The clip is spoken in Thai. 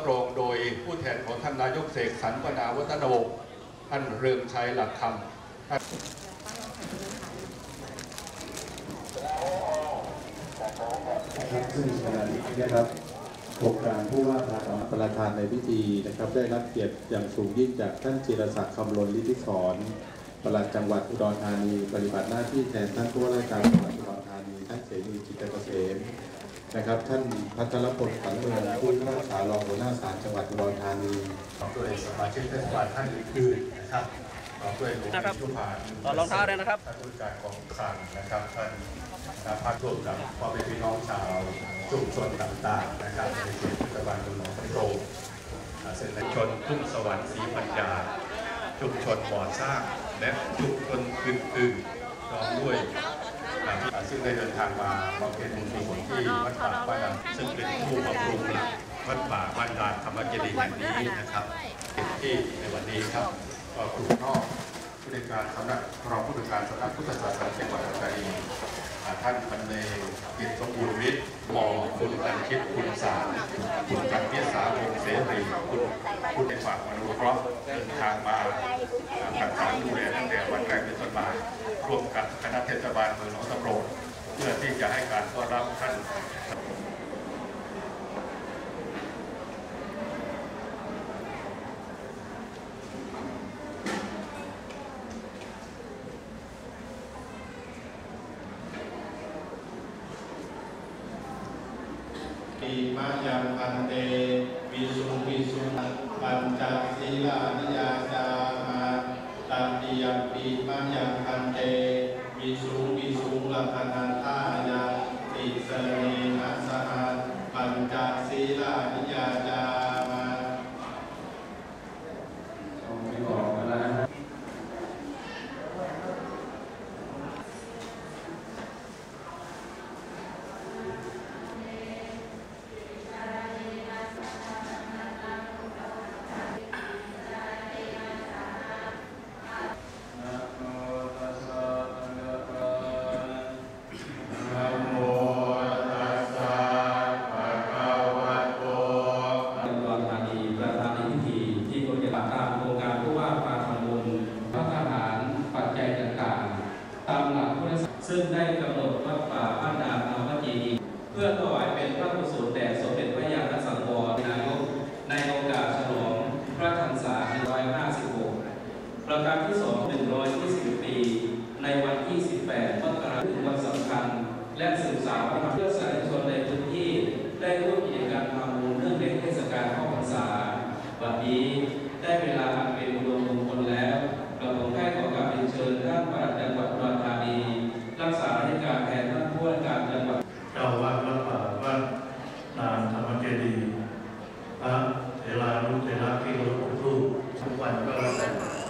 รับรองโดยผู้แทนของท่านนายกเสกสรรปนาวัฒนวงศ์ท่านเรืองชัยหลักคำท่านครับซึ่งขณะนี้นะครับองค์การผู้ว่าการประธานในพิธีนะครับ ได้รับเกียรติอย่างสูงยิ่งจากท่านจิรศักดิ์คำลนลิธิศรปลัดจังหวัดอุดรธานี ปฏิบัติหน้าที่แทนท่านผู้ว่าราชการจังหวัดอุดรธานีท่านเสรีจิตเกษม นะครับ ท่านพัทรพลขันเมืองผู้พิพากษารองหัวหน้าศาลจังหวัดอุดรธานีพร้อมด้วยสมาชิกเทศบาลท่านอื่นๆนะครับพร้อมด้วยหลวงนะครับชุพานต่อรองเท้าเลยนะครับท่านผู้การกองคลังนะครับท่านนาพัฒน์ร่วมกับพ่อแม่พี่น้องชาวชุมชนต่างๆนะครับในเขตเทศบาลเมืองหนองคายโรงอ่าเส้นในชนทุ่งสวรรค์ศรีปัญญาชุมชนบ่อสร้างและชุมชนอื่นๆพร้อมด้วย อ่าที่ซึ่งได้เดินทางมาบำเพ็ญบุญกุศลที่วัดป่าบ้านดานซึ่งเป็นผู้บำรุงวัดป่าบ้านดานธรรมเจดีย์แห่งนี้นะครับที่ในวันนี้ครับก็กลุ่มนอกผู้ในการสำนักรองผู้ในวยการสำนักพุทธศาสนาจังหวัดอุตรดิตถ์อ่ท่านบรรเลงกิจสมบูรณ์วิทย์มอคุณกันคิดคุณสารคุณกันเพีสาวงเสรีคุณคุณในฝากมนุเคราะห์เดินทางมาอ่าประสานดูแลตั้งแต่วันแรกเป็นต้นมาร่วมกับคณะเทศบาลเมืองหนองตะโรงเพื่อที่จะให้การต้อนรับท่าน ปีมายังพันเตวิสุวิสุปัญจศีลานิยาจามาตันติยังปีมายังพันเตวิสุวิสุลัพนันทายาติสเนนะสหัปัญจศีลานิยาจามา ไม่บอกกันแล้วนะ นะโมตัสสะภะคะวะนะโมตัสสะภะคะวะโต อุดรธานีประธานในพิธีที่ปฏิบัติตามโครงการผู้ว่าการทำบุญพระทหารปัจจัยต่างๆ ตามหลักพุทธศาสนาซึ่งได้กำหนดวัดป่าบ้านดานนวเจดีย์เพื่อถวายเป็นพระกุศลแด่สมเด็จพระยาณสังวรนายกในโอกาสฉลองพระพรรษา156 ประการที่2 120 ปี ในวันที่ 18 มกราคมถึงวันสำคัญ และสืบสานพระธรรมเพื่อสาธารณชนในพื้นที่ ได้ร่วมกิจกรรมทำบุญเนื่องในเทศกาลเข้าพรรษาวันนี้ได้เวลาเป็นอุดมมงคลแล้วกระผมได้ขอกราบเรียนเชิญท่านปลัดจังหวัดอุดรธานีรักษาราชการแทนท่านผู้ว่าการจังหวัดเจ้าวัดวัดป่าวัดนานธรรมเจดีพระเถรานุเทเคารพทุกทุกวันก็แล้วแต่